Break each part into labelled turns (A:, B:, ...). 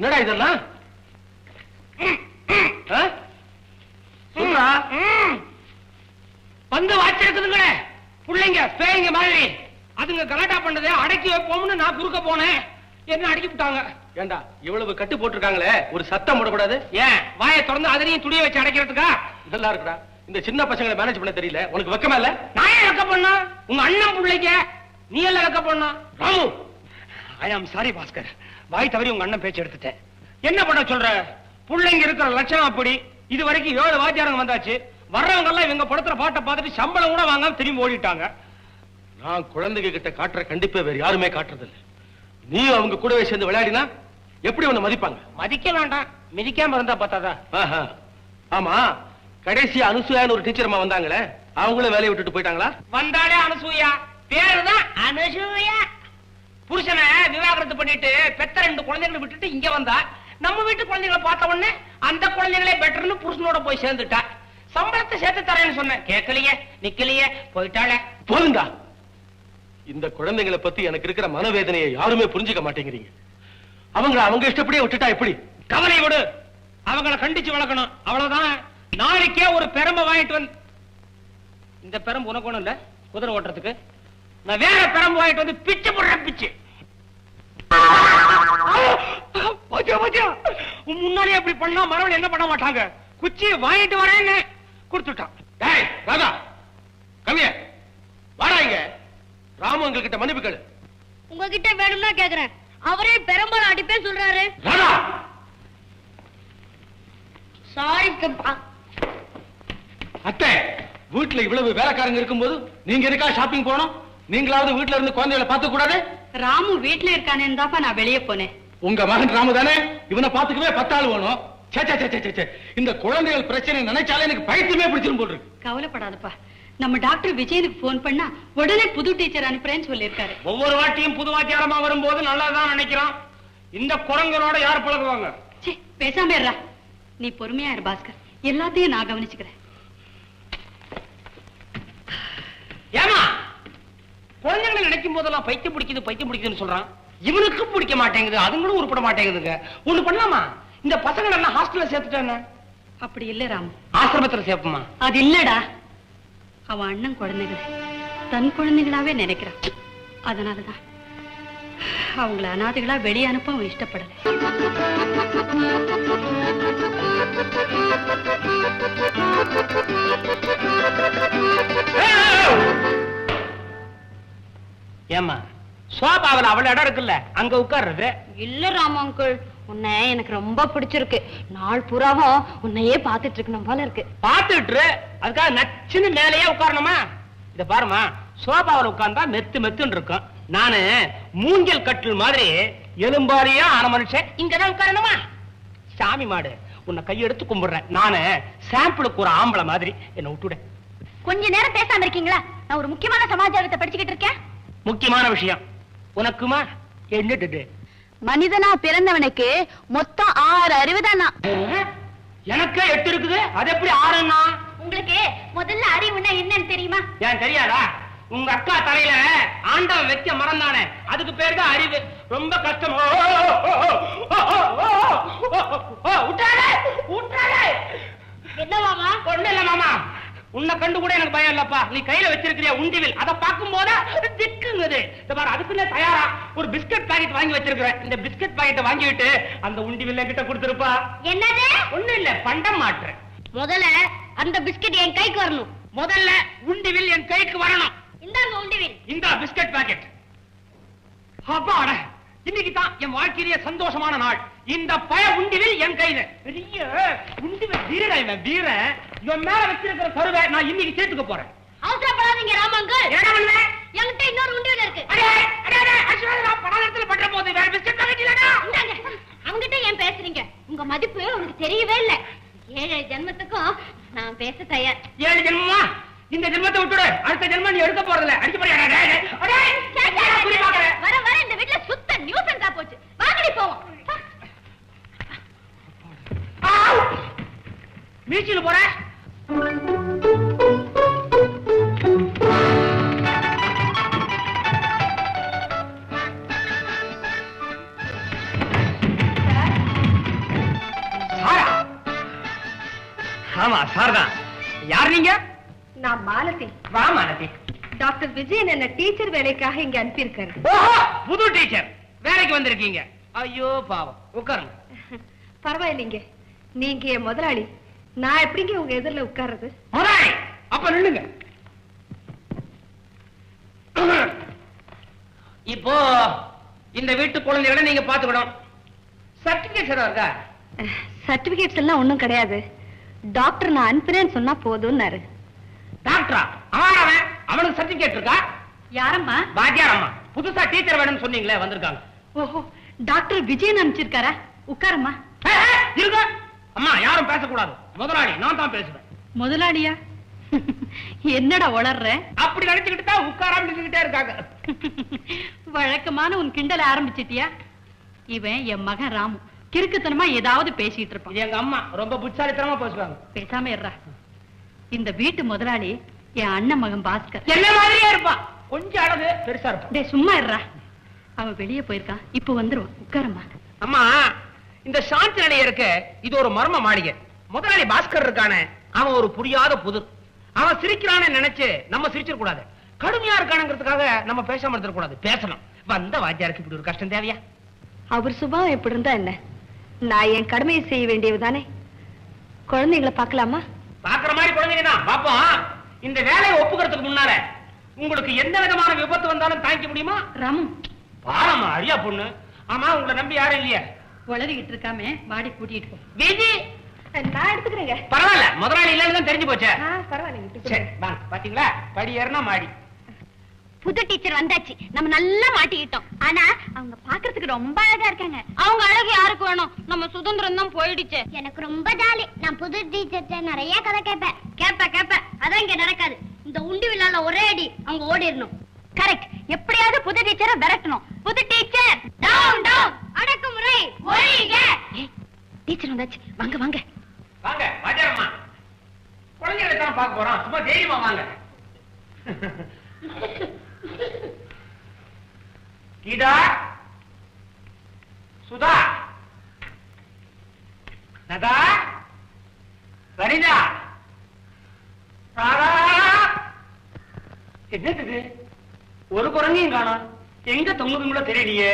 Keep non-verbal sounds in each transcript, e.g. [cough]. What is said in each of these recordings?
A: என்னடா இதெல்லாம்? சொல்றா?
B: வந்து வச்சிருக்குதுங்களே புள்ளைங்க பேய்ங்க மாதிரி. அதுங்க கலாட்டா பண்ணதே அடக்கி வைப்போம்னு நான் குறுக்க போனேன். என்ன அடக்கி விட்டாங்க?
A: ஏண்டா இவ்வளவு கட்டு போட்டிருக்காங்களே? ஒரு சத்தம் போடக்கூடாது?
B: ஏன்? வாயை திறந்து அதனையும் துணியை வச்சு அடைக்கிறதுக்கா?
A: நல்லா இருக்குடா. இந்த சின்ன பசங்களை மேனேஜ் பண்ண தெரியல. உனக்கு வெக்கமா இல்ல?
B: நான் ஏன் வைக்க பண்ணா உங்க அண்ணன் பிள்ளைங்க நீ எல்லாம் வைக்க பண்ணா
A: ராமு!
B: ஐ ஆம் சாரி பாஸ்கர். வாய் தவறி உங்க அண்ணன் பேச்சு எடுத்துட்டேன். என்ன பண்ண சொல்ற? புள்ளைங்க இருக்கிற லட்சணம் அப்படி. இது வரைக்கும் ஏழு வாத்தியாரங்க வந்தாச்சு. வர்றவங்க எல்லாம் இவங்க படுத்துற பாட்டை பார்த்துட்டு சம்பளம் கூட வாங்காம திரும்பி ஓடிட்டாங்க.
A: நான் குழந்தைங்க கிட்ட காட்டுற கண்டிப்பா வேற யாருமே காட்டுறது இல்ல நீ அவங்க கூடவே சேர்ந்து விளையாடினா எப்படி உன்னை மதிப்பாங்க?
B: மதிக்க வேண்டாம். மிதிக்காம இருந்தா பார்த்தாதா.
A: ஆமா. கடைசியா அனுசூயான்னு ஒரு டீச்சர் அம்மா வந்தாங்களே அவங்களும் வேலையை விட்டுட்டு போயிட்டாங்களா?
B: வந்தாலே அனுசூயா. பேருதான் அனுசூயா. புருஷனை விவாகரத்து பண்ணிட்டு பெத்த ரெண்டு குழந்தைகளை விட்டுட்டு இங்க வந்தா நம்ம வீட்டு குழந்தைகளை பார்த்த உடனே அந்த குழந்தைகளே பெட்டர்னு புருஷனோட போய் சேர்ந்துட்டா. சம்பளத்தை சேர்த்து தரேன்னு சொன்னேன். கேட்கலையே நிக்கலையே போயிட்டாளே.
A: போதுங்க இந்த குழந்தைங்களை பத்தி எனக்கு இருக்கிற மனவேதனையை யாருமே புரிஞ்சுக்க மாட்டேங்கிறீங்க. அவங்க அவங்க இஷ்டப்படியே விட்டுட்டா எப்படி?
B: கவலை விடு. அவங்கள கண்டிச்சு வளர்க்கணும். அவ்வளவுதான். நாளைக்கே ஒரு பெரம்ப வாங்கிட்டு வந்து இந்த பெரம்பு உனக்கு ஒண்ணும் இல்ல? குதிரை ஓட்டுறதுக்கு. நான் வேற பெரம்பு வாங்கிட்டு வந்து பிச்சு போடுறேன் பிச்சு. முன்னாடியே அப்படி பண்ணா மறுபடியும் என்ன பண்ண மாட்டாங்க? குச்சி வாங்கிட்டு வரேன்னு கொடுத்துட்டான்.
A: டேய் ராதா. கவிய வாடா இங்க. ராமு எங்ககிட்ட மன்னிப்பு கேளு.
C: உங்ககிட்ட வேணும்னா கேக்குறேன். அவரே பெரம்பல் அடிப்பேன் சொல்றாரு.
A: ராதா.
C: சாரி
A: அத்தை வீட்டுல இவ்வளவு வேலைக்காரங்க இருக்கும்போது நீங்க எதுக்கா ஷாப்பிங் போனோம்? நீங்களாவது வீட்டுல இருந்து குழந்தைகளை பார்த்து கூடாது?
D: ராமு வீட்ல இருக்கானேன்னு தான்ப்பா நான் வெளியே போனேன்.
A: உங்க மகன் ராமு தானே? இவனை பாத்துக்கவே பத்தாள் வேணும். இந்த குழந்தைகள் பிரச்சனை நினைச்சாலே எனக்கு பைத்தியமே பிடிச்சிரும் போல் இருக்கு.
D: கவலைப்படாதப்பா. நம்ம டாக்டர் விஜயனுக்கு போன் பண்ணா உடனே புது டீச்சர் அனுப்புறேன்னு சொல்லியிருக்காரு.
B: ஒவ்வொரு வாட்டியும் புது வாத்தியாரமா வரும்போது நல்லதான் நினைக்கிறான் இந்த குரங்கனோட யார் பழகுவாங்க?
D: சே பேசாம இருடா. நீ பொறுமையா இரு பாஸ்கர். எல்லாத்தையும் நான் கவனிச்சுக்கிறேன்.
B: ஏமா குழந்தைங்களை நினைக்கும் போதெல்லாம் பைத்தியம் பிடிக்குது பைத்தியம் பிடிக்குதுன்னு சொல்றான். இவனுக்கும் பிடிக்க மாட்டேங்குது அதுங்களும் உருப்பட மாட்டேங்குதுங்க. ஒண்ணு பண்ணலாமா? இந்த பசங்களை எல்லாம் ஹாஸ்டல்ல சேர்த்துட்டானே
D: அப்படி இல்ல ராமு.
B: ஆசிரமத்துல சேர்ப்போமா?
D: அது இல்லடா. அவன் அண்ணன் குழந்தைகளை. தன் குழந்தைகளாவே நினைக்கிறான். அதனாலதான். அவங்கள அனாதைகளா வெளியே அனுப்ப அவன் இஷ்டப்படல.
B: ஏமா சோபாவில் அவள இடம் இருக்குல்ல அங்க உட்கார்றது?
C: இல்ல ராம அங்கிள் உன்னை எனக்கு ரொம்ப பிடிச்சிருக்கு. நாள் பூராவும் உன்னையே பாத்துட்டு இருக்கணும் போல இருக்கு.
B: பாத்துட்டு அதுக்காக நச்சுன்னு மேலேயே உட்காரணுமா? இத பாருமா சோபாவில் உட்கார்ந்தா மெத்து மெத்துன்னு இருக்கும். நானு மூங்கில் கட்டில் மாதிரி எலும்பாரியா ஆன மனுஷன் இங்கதான் உட்காரணுமா? சாமி மாடு உன்னை கையெடுத்து கும்பிடுறேன். நானு சாம்பிளுக்கு ஒரு ஆம்பளை மாதிரி. என்ன விட்டுட.
C: கொஞ்ச நேரம் பேசாம இருக்கீங்களா? நான் ஒரு முக்கியமான சமாச்சாரத்தை படிச்சுக்கிட்டு இருக்கேன்.
B: முக்கியமான விஷயம் உனக்குமா என்னட்டு
C: மனிதனா பிறந்தவனுக்கு மொத்தம் ஆறு அறிவுதானா
B: எனக்கு எட்டு இருக்குது அது எப்படி ஆறுன்னா
C: உங்களுக்கு முதல்ல அறிவுனா என்னன்னு தெரியுமா
B: ஏன் தெரியாதா உங்க அக்கா தலையில ஆண்டவன் வைக்க மறந்தானே அதுக்கு பேரு தான் அறிவு ரொம்ப கஷ்டம்
C: என்ன மாமா
B: ஒண்ணு இல்ல மாமா உன்னை கண்டு கூட எனக்கு பயம் இல்லப்பா. நீ கையில வச்சிருக்கிறிய உண்டிவில்? அதை பார்க்கும் போது திக்குங்குது. இந்த பாரு அதுக்குள்ளே தயாரா ஒரு பிஸ்கட் பாக்கெட் வாங்கி வச்சிருக்கிறேன். இந்த பிஸ்கட் பாக்கெட்டை வாங்கிட்டு அந்த உண்டிவில் கிட்ட கொடுத்துருப்பா.
C: என்னது?
B: ஒண்ணும் இல்ல பண்டம் மாற்று
C: முதல்ல அந்த பிஸ்கட் என் கைக்கு வரணும்.
B: முதல்ல உண்டிவில் என் கைக்கு வரணும்.
C: இந்தாங்க உண்டிவில்.
B: இந்த பிஸ்கட் பாக்கெட். அப்பாடா இன்னைக்கு தான் என் வாழ்க்கையிலேயே சந்தோஷமான நாள். இந்த பய உண்டிவில் என் கையில. பெரிய உண்டிவில் வீர இவன் வீர இவன் மேல வச்சிருக்கிற கருவை நான் இன்னைக்கு சேர்த்துக்க போறேன்.
C: அவசரப்படாதீங்க ராமங்கள்
B: என்ன பண்ணுவேன்
C: என்கிட்ட இன்னொரு உண்டிவில் இருக்கு.
B: அடே, அடே, அடே, நான் பணத்துல பண்ற போது வேற பிஸ்கட் பாக்கெட் இல்லடா
C: இந்தாங்க அவங்கிட்ட ஏன் பேசுறீங்க? உங்க மதிப்பு உனக்கு தெரியவே இல்ல. ஏழு ஜென்மத்துக்கும் நான் பேச தயார்.
B: ஏழு ஜென்மமா? இந்த ஜென்மத்தை விட்டுடு. அடுத்த ஜென்மம் நீ எடுக்க போறதில்ல. அடிக்க போறியா.
C: வர வர இந்த வீட்ல சுத்த
B: ஆமா சார்? தான் யார்
E: நான் மாலதி.
B: வா மாலதி.
E: டாக்டர் விஜயன் என்ன டீச்சர் வேலைக்காக இங்க அனுப்பியிருக்காரு.
B: புது டீச்சர். வேலைக்கு வந்திருக்கீங்க. ஐயோ பாவம். உட்காருங்க. [laughs]
E: பரவாயில்லைங்க. நீங்க என் முதலாளி. நான் எப்படிங்க உங்க எதிரில உட்கார்றது?
B: முதலாளி! அப்ப நில்லுங்க. [clears throat] இப்போ இந்த வீட்டு குழந்தைகளை நீங்க பாத்துக்கணும் சர்டிபிகேட் இருக்கா?
E: சர்டிபிகேட்ஸ் எல்லாம் ஒண்ணும் கிடையாது. டாக்டர் நான் அனுப்புறேன்னு சொன்னா போதும்னாரு.
B: டாக்டரா? அவன் அவன். அவனுக்கு சர்டிபிகேட் இருக்கா?
D: யாரம்மா?
B: பாக்கியார் அம்மா புதுசா டீச்சர் வேணும்னு சொன்னீங்களே வந்திருக்காங்க.
D: ஓஹோ டாக்டர் விஜயன் அனுப்பிச்சிருக்காரா? உட்காரம்மா.
B: இருங்க. அம்மா யாரும் பேசக்கூடாது. முதலாளி நான் தான் பேசுவேன்.
D: முதலாளியா? என்னடா உளர்ற?
B: அப்படி நினைச்சுக்கிட்டு தான் உட்காராம நின்னுக்கிட்டே இருக்காங்க.
D: வழக்கமான உன் கிண்டல ஆரம்பிச்சிட்டியா? இவன் என் மகன் ராமு. கிறுக்குத்தனமா ஏதாவது பேசிட்டு இருப்பான்.
B: எங்க அம்மா. ரொம்ப புட்சாலித்தனமா பேசுவாங்க.
D: பேசாம இருடா. இந்த வீட்டு முதலாளி என் அண்ணன் மகன் பாஸ்கர்.
B: என்ன மாதிரியே இருப்பான் கொஞ்சம் அழகு பெருசா இருப்பான்
D: டேய் சும்மா இருடா. அவன் வெளியே போயிருக்கான் இப்போ வந்துருவான் உட்காரம்மா.
B: அம்மா இந்த சாந்தி நிலையம் இருக்க இது ஒரு மர்ம மாளிகை. முதலாளி பாஸ்கர் இருக்கானே அவன் ஒரு புரியாத புதிர் அவன் சிரிக்கிறான்னு நினைச்சு நம்ம சிரிச்சிட கூடாது கடுமையா இருக்கானுங்கிறதுக்காக நம்ம பேசாம இருந்துட கூடாது பேசணும். வந்த வாத்தியாருக்கு இப்படி ஒரு கஷ்டம் தேவையா?
E: அவர் சுபாவம் எப்படி இருந்தா என்ன? நான் என் கடமையை செய்ய வேண்டியதுதானே? குழந்தைங்களை பார்க்கலாமா?
B: பாக்குற மாதிரி குழந்தைங்க தான் பாப்போம் இந்த வேலையை ஒப்புக்கிறதுக்கு முன்னால உங்களுக்கு எந்த விதமான விபத்து வந்தாலும் தாங்கிக்க முடியுமா?
D: ராமு
B: பாரம்மா அரியா பொண்ணு. ஆமா உங்களை நம்பி யாரும் இல்லையா.
D: உளறிக்கிட்டு இருக்காம வாடி கூட்டிட்டு போ.
B: விஜி!
E: நான் எடுத்துக்கிறேங்க.
B: பரவாயில்ல முதலாளி இல்லைன்னு தான் தெரிஞ்சு போச்சே. வாங்க பாத்தீங்களா? படி ஏறினா மாடி.
C: புது டீச்சர் வந்தாச்சு. நம்ம நல்லா மாட்டிக்கிட்டோம். ஆனா அவங்க பாக்குறதுக்கு ரொம்ப அழகா இருக்காங்க. அவங்க அழகு யாருக்கு வேணும்? நம்ம சுதந்திரம் தான் போயிடுச்சு. எனக்கு ரொம்ப ஜாலி. நான் புது டீச்சர் நிறைய கதை கேட்பேன். கேப்ப கேப்ப அதான் இங்க நடக்காது. இந்த உண்டி விழால ஒரே அடி அவங்க ஓடிடணும். கரெக்ட் எப்படியாவது புது டீச்சரை விரட்டணும். புது டீச்சர் டவுன் டவுன் அடக்குமுறை. ஒழிங்க டீச்சர் வந்தாச்சு. வாங்க வாங்க.
B: வாங்க வாஜாரம்மா குழந்தைகளை தான் பார்க்க போறோம். சும்மா தைரியமா வாங்க. கீதா. சுதா. நதா வனிதா சாரா என்னது ஒரு குரங்கையும் காணா எங்க தொங்குதுங்களோ தெரியலையே.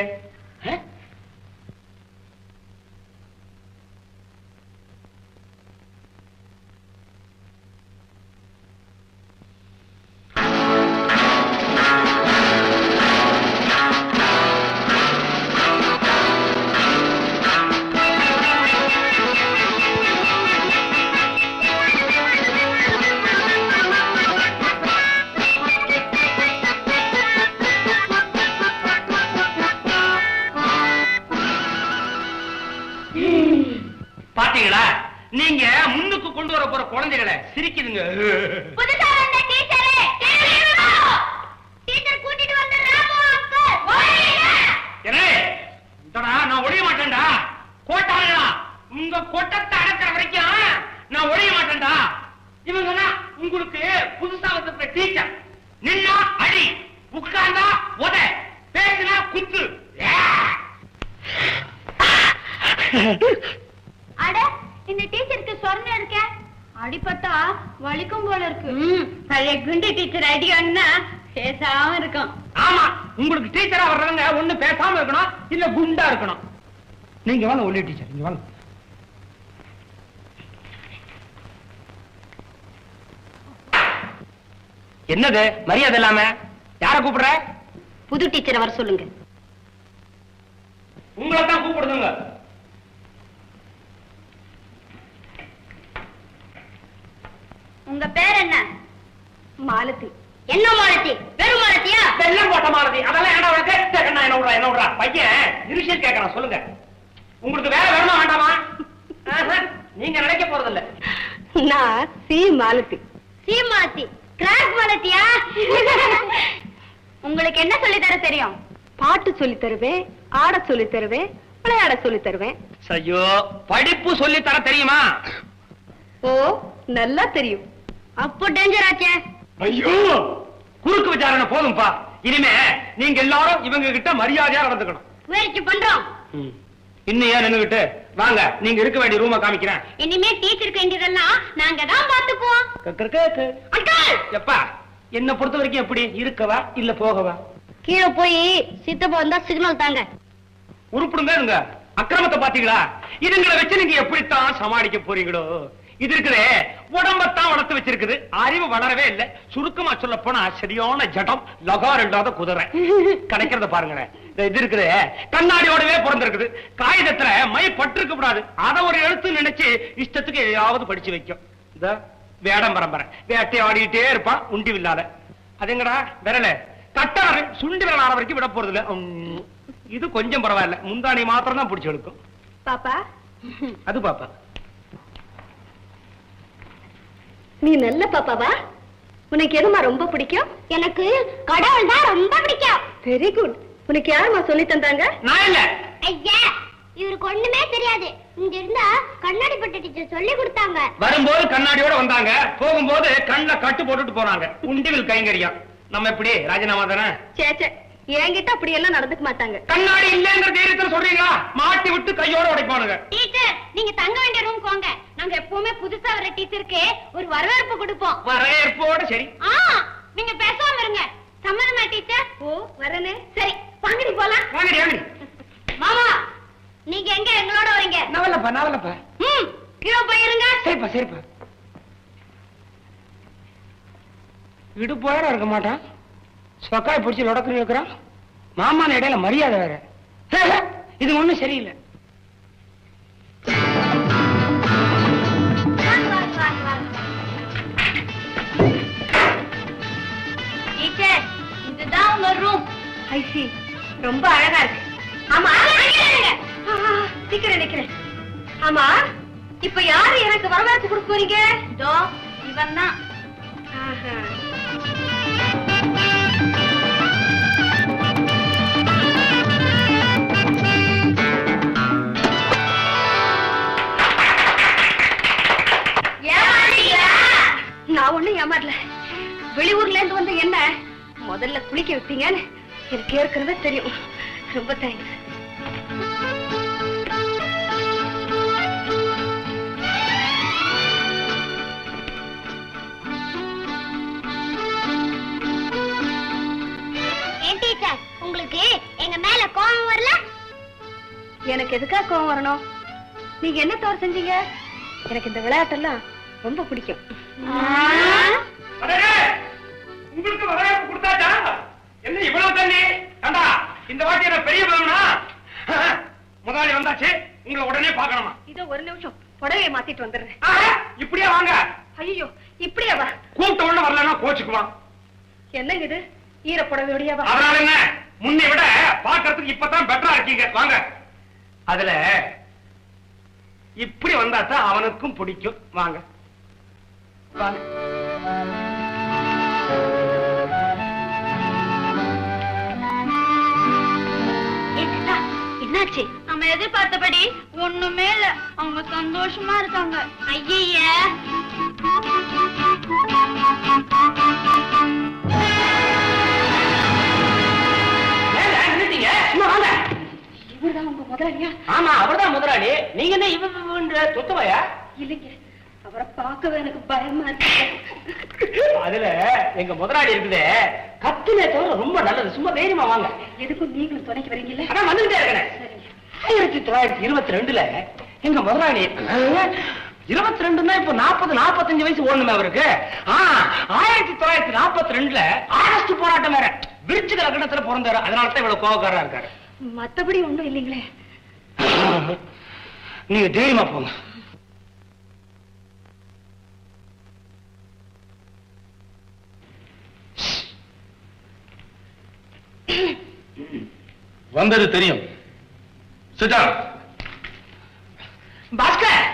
B: பாத்தீங்களா? நீங்க முன்னுக்கு கொண்டு வர போற குழந்தைகளை சிரிக்குதுங்க. நான் ஒழிய மாட்டேன்டா. கோட்டாளா உங்க கொட்டத்தை அடக்கிற வரைக்கும் நான் ஒழிய மாட்டேன்டா. இவங்க உங்களுக்கு புதுசா வந்திருக்கிற டீச்சர். நின்னா அடி உட்கார்ந்தா உத பேசினா குத்து.
C: இந்த டீச்சருக்கு சொர்ணம் இருக்க? அடிபட்டா வலிக்கும் போல இருக்கு. பழைய குண்டு டீச்சர் அடி வாங்கினா பேசாம இருக்கும்.
B: ஆமா உங்களுக்கு டீச்சரா வர்றவங்க ஒண்ணு பேசாம இருக்கணும் இல்ல குண்டா இருக்கணும். நீங்க வாங்க ஒல்லி டீச்சர் நீங்க வாங்க. என்னது மரியாதை இல்லாம? யார கூப்பிடுற?
E: புது டீச்சரை வர சொல்லுங்க.
B: உங்களை தான் கூப்பிடுதுங்க
C: உங்க பேர் என்ன?
E: மாலதி.
C: என்ன மாலத்தி வெறும் மாலத்தியா
B: வெள்ளம் போட்ட மாதிரி அதெல்லாம் என்ன உனக்கு? என்ன விடுறா என்ன விடுறா? பையன் நிமிஷம் கேட்கறான் சொல்லுங்க. உங்களுக்கு வேலை வேணுமா வேண்டாமா? நீங்க நினைக்க போறது இல்ல
E: நான் C Malathi.
C: C Malathi crack மாலத்தியா உங்களுக்கு என்ன சொல்லி தர தெரியும்?
E: பாட்டு சொல்லி தருவேன் ஆட சொல்லி தருவேன் விளையாட சொல்லி தருவேன்.
B: ஐயோ படிப்பு சொல்லி தர தெரியுமா?
E: ஓ நல்லா தெரியும்.
C: அப்போ டேஞ்சர் ஆச்சே.
B: ஐயோ! குறுக்கு விசாரணை போதும்பா. இனிமே நீங்க எல்லாரும் இவங்க கிட்ட மரியாதையா நடந்துக்கணும்.
C: முயற்சி பண்றோம்.
B: இன்னும் ஏன் நின்னுகிட்டு? வாங்க நீங்க இருக்க வேண்டிய ரூமை காமிக்கிறேன்.
C: இனிமே டீச்சருக்கு வேண்டியதெல்லாம் நாங்க தான் பாத்துக்குவோம்!
B: எப்பா என்ன பொறுத்த வரைக்கும் எப்படி? இருக்கவா இல்ல போகவா?
C: கீழே போய் சித்தப்பா வந்தா சிக்னல் தாங்க.
B: உருப்பிடுங்க இருங்க. அக்கிரமத்தை பாத்தீங்களா இதுங்களை வச்சு நீங்க எப்படித்தான் சமாளிக்க போறீங்களோ? இது இருக்குதே உடம்பத்தான் வளர்த்து வச்சிருக்குது. அறிவு வளரவே இல்ல. சுருக்கமா சொல்ல போனா சரியான ஜடம் லகார் இல்லாத குதிரை. கிடைக்கிறத இந்த இது இருக்குதே கண்ணாடியோடவே பிறந்திருக்குது. காகிதத்துல மை பட்டிருக்க கூடாது அத ஒரு எழுத்து நினைச்சு இஷ்டத்துக்கு எதையாவது படிச்சு வைக்கும். இந்த வேடம் பரம்பரை. வேட்டை ஆடிக்கிட்டே இருப்பான் உண்டி வில்லாத அதுங்கடா விரல. கட்டாரு சுண்டி விரல் ஆன வரைக்கும் விட போறது இல்ல இது கொஞ்சம் பரவாயில்ல. முந்தாணி மாத்திரம் தான் பிடிச்சு எடுக்கும்
E: பாப்பா.
B: அது பாப்பா.
E: நீ நல்ல பாப்பாவா? உனக்கு எதுமா ரொம்ப பிடிக்கும்?
C: எனக்கு கடவுள் தான் ரொம்ப பிடிக்கும்.
E: வெரி குட் உனக்கு யாரும்மா சொல்லி தந்தாங்க?
B: நான் இல்ல.
C: ஐயா இவருக்கு ஒண்ணுமே தெரியாது. இங்க இருந்தா கண்ணாடி பட்ட டீச்சர் சொல்லி கொடுத்தாங்க.
B: வரும்போது கண்ணாடியோட வந்தாங்க. போகும்போது கண்ணுல கட்டு போட்டுட்டு போறாங்க உண்டிவில் கைங்கரியம். நம்ம எப்படி ராஜினாமா தானே?
E: சே சே. என்கிட்ட அப்படி எல்லாம் நடந்துக்க மாட்டாங்க.
B: கண்ணாடி இல்லைங்கிற தைரியத்துல சொல்றீங்களா? மாட்டி விட்டு கையோட உடைப்பானுங்க.
C: டீச்சர் நீங்க தங்க வேண்டிய ரூம் போங்க நாங்க எப்பவுமே புதுசா வர டீச்சருக்கு ஒரு வரவேற்பு கொடுப்போம்.
B: வரவேற்போட சரி.
C: ஆ நீங்க பேசாம இருங்க. சம்மதமா டீச்சர்?
E: ஓ வரனே.
C: சரி வாங்கடி போலாம்.
B: வாங்கடி வாங்கடி.
C: மாமா நீங்க எங்க? எங்களோட வரீங்க.
B: நவலப்பா நவலப்பா.
C: ம் கீழே போயிருங்க
B: சரிப்பா சரிப்பா. இடுப்போட இருக்க மாட்டான். சொக்காய் பிடிச்சி லொடக்கு இருக்கிறான் மாமான இடையில மரியாதை வேற. [laughs] இது ஒண்ணும் சரியில்லை.
C: இதுதான் உங்க ரூம்
E: ஐசி ரொம்ப அழகா இருக்கு.
C: ஆமா
E: ஆ, நிக்கிறேன் ஆமா இப்ப யாரு எனக்கு வரவேற்பு கொடுக்க போறீங்க?
C: இதோ இவன் தான்?
E: நான் ஒண்ணும் ஏமாறல வெளியூர்ல இருந்து வந்த என்ன? முதல்ல குளிக்க வைப்பீங்கன்னு எனக்கு ஏற்கனவே தெரியும். ரொம்ப தேங்க்ஸ்
C: உங்களுக்கு எங்க மேல கோபம் வரல?
E: எனக்கு எதுக்கா கோவம் வரணும்? நீங்க என்ன தவறு செஞ்சீங்க? எனக்கு இந்த விளையாட்டெல்லாம் ரொம்ப பிடிக்கும்.
B: உங்களுக்கு வரவேற்பு கொடுத்தாச்சா என்ன இவ்வளவு தண்ணி கண்டா இந்த வாட்டி என்ன பெரிய பலம்னா முதலாளி வந்தாச்சு உங்களை உடனே பார்க்கணுமா?
E: இதோ ஒரு நிமிஷம். புடவையை மாத்திட்டு வந்துடுறேன்.
B: இப்படியே வாங்க.
E: ஐயோ இப்படியா வா.
B: கூப்பிட்ட உடனே வரலன்னா கோச்சுக்குவான்
E: என்னங்க இது? ஈர புடவையோடயா வா.
B: அதனால என்ன? முன்னை விட பாக்குறதுக்கு இப்பதான் பெட்டரா இருக்கீங்க. வாங்க. அதுல இப்படி வந்தா தான் அவனுக்கும் பிடிக்கும். வாங்க. வாங்க.
C: என்னாச்சு நம்ம எதிர்பார்த்தபடி ஒண்ணுமே இல்ல அவங்க சந்தோஷமா இருக்காங்க ஐய
E: இவர்தான் உங்க முதலாளியா
B: ஆமா அவர்தான் முதலாளி நீங்க என்ன இவன்ற தொத்துவையா
E: இல்லைங்க அவரை பார்க்கவே எனக்கு பயமா இருக்கு.
B: அதுல எங்க முதலாளி இருக்குதே கத்துனே தவிர ரொம்ப நல்லது. சும்மா தைரியமா வாங்க.
E: எதுக்கும் நீங்களும் துணைக்கு வரீங்கல்ல?
B: அதான் வந்துட்டே இருக்கிறேன் ஆயிரத்தி தொள்ளாயிரத்தி இருபத்தி ரெண்டுல எங்க முதலாளி இருபத்தி ரெண்டுன்னா இப்ப நாற்பது நாற்பத்தஞ்சு வயசு ஓடணுமே அவருக்கு. ஆ, ஆயிரத்தி தொள்ளாயிரத்தி நாற்பத்தி ரெண்டுல ஆகஸ்ட் போராட்டம் வேற. விருச்சிக லக்னத்துல பிறந்தாரு. அதனால தான் இவ்வளவு கோபக்காரா இருக்காரு.
E: மத்தபடி ஒண்ணும் இல்லைங்களே.
B: நீங்க தைரியமா போங்க.
A: வந்தது தெரியும்.
B: பாஸ்கர்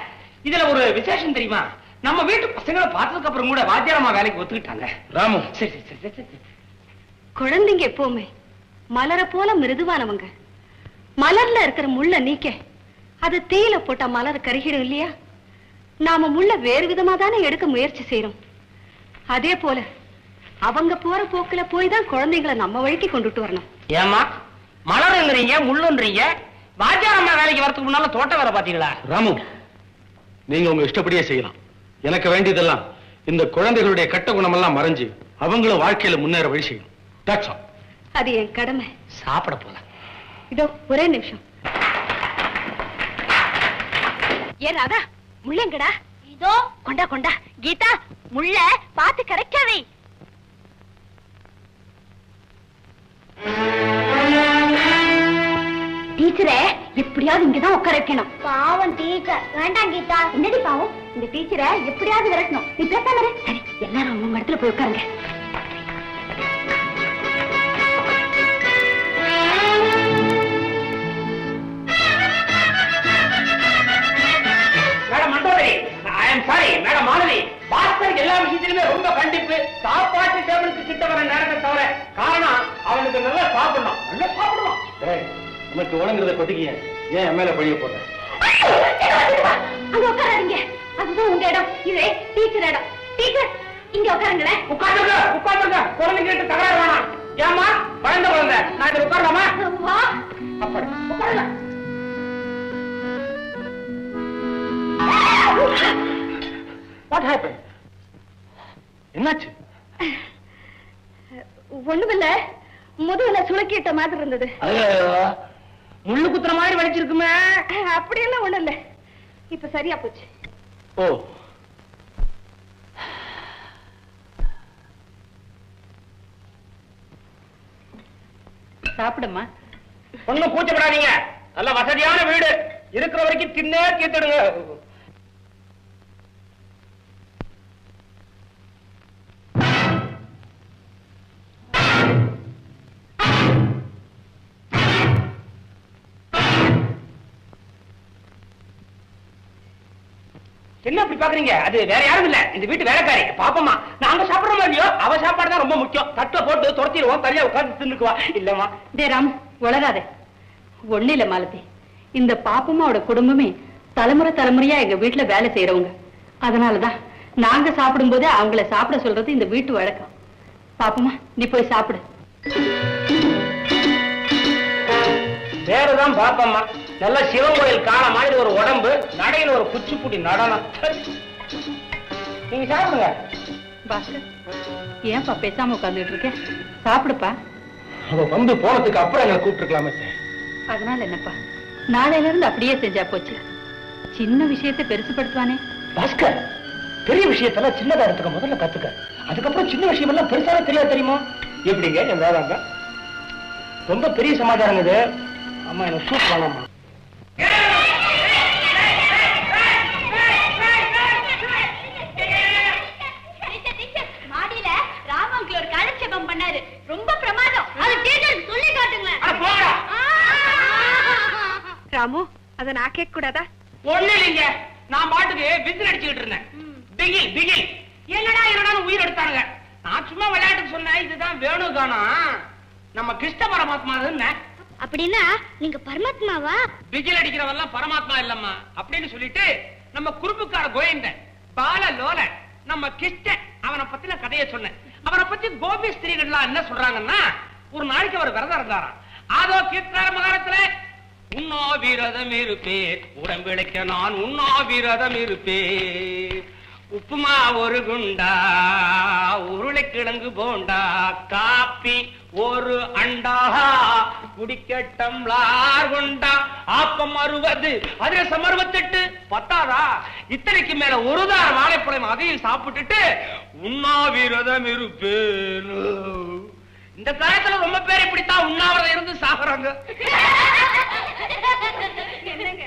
B: இதுல ஒரு விசேஷம் தெரியுமா? நம்ம வீட்டு பசங்களை பார்த்ததுக்கு அப்புறம் கூட வாத்தியாரமா வேலைக்கு ஒத்துக்கிட்டாங்க.
A: ராமு.
B: சரி சரி சரி
E: குழந்தைங்க எப்பவுமே மலரை போல மிருதுவானவங்க. மலர்ல இருக்கிற முள்ள நீக்க அது தீயில போட்டா மலர் கருகிடும் இல்லையா? நாம முள்ள வேறு விதமா தானே எடுக்க முயற்சி செய்யறோம் அதே போல அவங்க போற போக்குல போய் தான் குழந்தைங்களை நம்ம வழிக்கு கொண்டுட்டு வரணும்.
B: ஏமா மலருங்கிறீங்க முள்ளுன்றீங்க. வாத்தியாரம்மா வேலைக்கு வரதுக்கு முன்னால தோட்ட வேலை பாத்தீங்களா
A: ராமு நீங்க உங்க இஷ்டப்படியே செய்யலாம். எனக்கு வேண்டியதெல்லாம் இந்த குழந்தைகளுடைய கெட்ட குணமெல்லாம் மறைஞ்சு அவங்களும் வாழ்க்கையில முன்னேற வழி செய்யணும். That's all.
E: அது என் கடமை.
B: சாப்பிட போல.
E: இதோ ஒரே நிமிஷம். ஏ ராதா முள்ளங்கடா
C: இதோ
E: கொண்டா கொண்டா. கீதா முள்ள பாத்து கரெக்டாவே டீச்சரே எப்படியாவது இங்கதான் உட்கார வைக்கணும்.
C: பாவம் டீச்சர். வேண்டாம் கீதா.
E: என்னடி பாவம்? இந்த டீச்சரை எப்படியாவது விரட்டணும். நீ பேசாம. சரி எல்லாரும் உங்க இடத்துல போய் உட்காருங்க.
A: உடங்குறத கொட்டிக்கிய. ஏன் என் மேல பழிய போடுற
E: அங்க உட்காராதீங்க. அதுதான் உங்க இடம். இது டீச்சர் இடம். டீச்சர் இங்க உட்காருங்களேன்.
B: உட்காந்துருங்க உட்காந்துருங்க குழந்தைங்க கிட்ட தகராறு வேணாம். ஏமா வளர்ந்த குழந்தை நான் இதில் உட்காரலாமா? அப்படி. உட்காருங்க.
A: வாட் ஹேப்பன் என்னாச்சு?
E: ஒண்ணுமில்ல. முதுகுல சுளுக்கிட்ட மாதிரி இருந்தது.
B: முள்ளு குத்துற மாதிரி வலிச்சிருக்குமே.
E: அப்படியெல்லாம் ஒண்ணும் இல்ல. இப்ப சரியா போச்சு.
A: ஓ.
D: சாப்பிடுமா
B: ஒண்ணும் கூச்சப்படாதீங்க நல்ல வசதியான வீடு. இருக்கிற வரைக்கும் தின்னே தீர்த்துடுங்க. என்ன அப்படி பாக்குறீங்க? அது வேற யாரும் இல்ல. இந்த வீட்டு வேலைக்காரி. பாப்பமா நாங்க சாப்பிடுறோமோ இல்லையோ? அவ சாப்பாடு தான் ரொம்ப முக்கியம். தட்டை போட்டு துரத்திடுவோம். தனியா உட்கார்ந்து தின்னுக்குவா. இல்லம்மா.
D: டே ராம் வளராத ஒண்ணு இல்ல மாலதி. இந்த பாப்பமாவோட குடும்பமே தலைமுறை தலைமுறையா எங்க வீட்டுல வேலை செய்யறவங்க அதனாலதான் நாங்க சாப்பிடும்போது அவங்கள சாப்பிட சொல்றது இந்த வீட்டு வழக்கம். பாப்பமா நீ போய் சாப்பிடு.
B: பேருதான் பாப்பம்மா. நல்ல சிவன் கோயில் காண மாதிரி ஒரு உடம்பு நடையில ஒரு குச்சிப்புடி நடனம். நீங்க சாப்பிடுங்க.
D: பாஸ்கர் ஏன்பா பேசாம உட்கார்ந்துட்டு இருக்க சாப்பிடுப்பா.
A: அவ வந்து போனதுக்கு அப்புறம் எங்களை கூப்பிட்டுருக்கலாமே
D: அதனால என்னப்பா? நாளையில இருந்து அப்படியே செஞ்சா போச்சு. சின்ன விஷயத்தை பெருசுபடுத்துவானே
B: பாஸ்கர் பெரிய விஷயத்தெல்லாம் சின்னதா எடுத்துக்க முதல்ல கத்துக்க. அதுக்கப்புறம் சின்ன விஷயம் எல்லாம் பெருசாவே தெரியாது தெரியுமா? எப்படிங்க வேதாங்க ரொம்ப பெரிய சமாச்சாரம் இது. அம்மா எனக்கு சூப்
C: மாடியில ராம அது டீச்சர் சொல்லி காட்டுங்களேன்.
B: அட போடா.
E: ராமு அத நான் கேட்க கூடாதா?
B: ஒண்ணு இல்லைங்க. நான் பாட்டுக்கு விசில் அடிச்சுக்கிட்டு இருந்தேன். பிகில் பிகில். என்னடா என்னடா உயிர் எடுத்தானுங்க. நான் சும்மா விளையாட்டுக்கு சொன்னேன். இதுதான் வேணு காணோம் நம்ம கிருஷ்ண பரமாத்மா
C: அப்படின்னா நீங்க பரமாத்மாவா?
B: விஜில் அடிக்கிறவெல்லாம் பரமாத்மா இல்லம்மா. அப்படின்னு சொல்லிட்டு நம்ம குறுப்புக்கார கோயந்த பால லோல நம்ம கிருஷ்ணன் அவனை பத்தின கதையை சொன்னேன். அவனை பத்தி கோபி ஸ்திரீகள்லாம் என்ன சொல்றாங்கன்னா ஒரு நாளைக்கு அவர் விரதம் இருந்தாராம். அதோ கீர்த்தன மகாரத்துல உண்ணா விரதம் இருப்பேன் உடம்பிழைக்க நான் உண்ணா விரதம் இருப்பேன். உப்புமா ஒரு குண்டா உருளைக்கிழங்கு போண்டா காப்பி ஒரு அண்டா குடிக்கட்டம்லார் குண்டா ஆப்பம் அறுபது அதிரசம் அறுபத்தெட்டு பத்தாதா? இத்தனைக்கு மேல ஒரு தார வாழைப்பழம் அதையும் சாப்பிட்டுட்டு உண்ணாவிரதம் இருப்பேன். இந்த காலத்துல ரொம்ப பேர் இப்படித்தான் உண்ணாவிரதம் இருந்து சாகுறாங்க.
E: என்னங்க?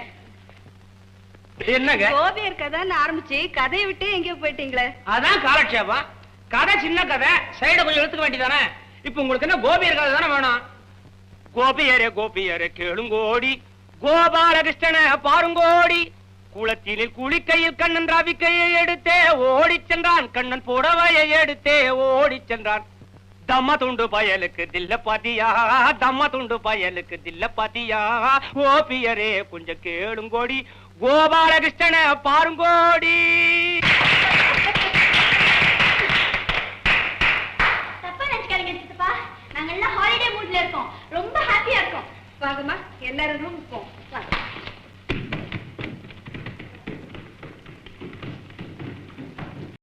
B: என்னங்க?
E: கோபியர் கதைன்னு ஆரம்பிச்சு கதையை விட்டு எங்கேயோ போயிட்டீங்களே.
B: அதான் காலட்சேபம். கதை சின்ன கதை. சைட கொஞ்சம் எடுத்துக்க வேண்டியதானே இப்ப உங்களுக்கு என்ன கோபியர் கதை தானே வேணும்? கோபியரே கோபியரே கேளுங்கோடி கோபாலகிருஷ்ணன பாருங்கோடி. குளத்தினில் குளிக்கையில் கண்ணன் ரவிக்கையை எடுத்தே ஓடி சென்றான். கண்ணன் புடவையை எடுத்தே ஓடி சென்றான். தம்ம துண்டு பயலுக்கு தில்ல பாத்தியா தம்ம துண்டு பயலுக்கு தில்ல பாத்தியா கோபியரே கொஞ்சம் கேளுங்கோடி. கோபாலகிருஷ்ணன பாருங்கோடி
C: தப்பா நினைச்சுக்காதீங்க சித்தப்பா நாங்க எல்லாம் ஹாலிடே மூட்ல இருக்கோம். ரொம்ப ஹாப்பியா இருக்கோம்.
E: வாங்கம்மா எல்லாரும் ரூம் போவோம் வாங்க.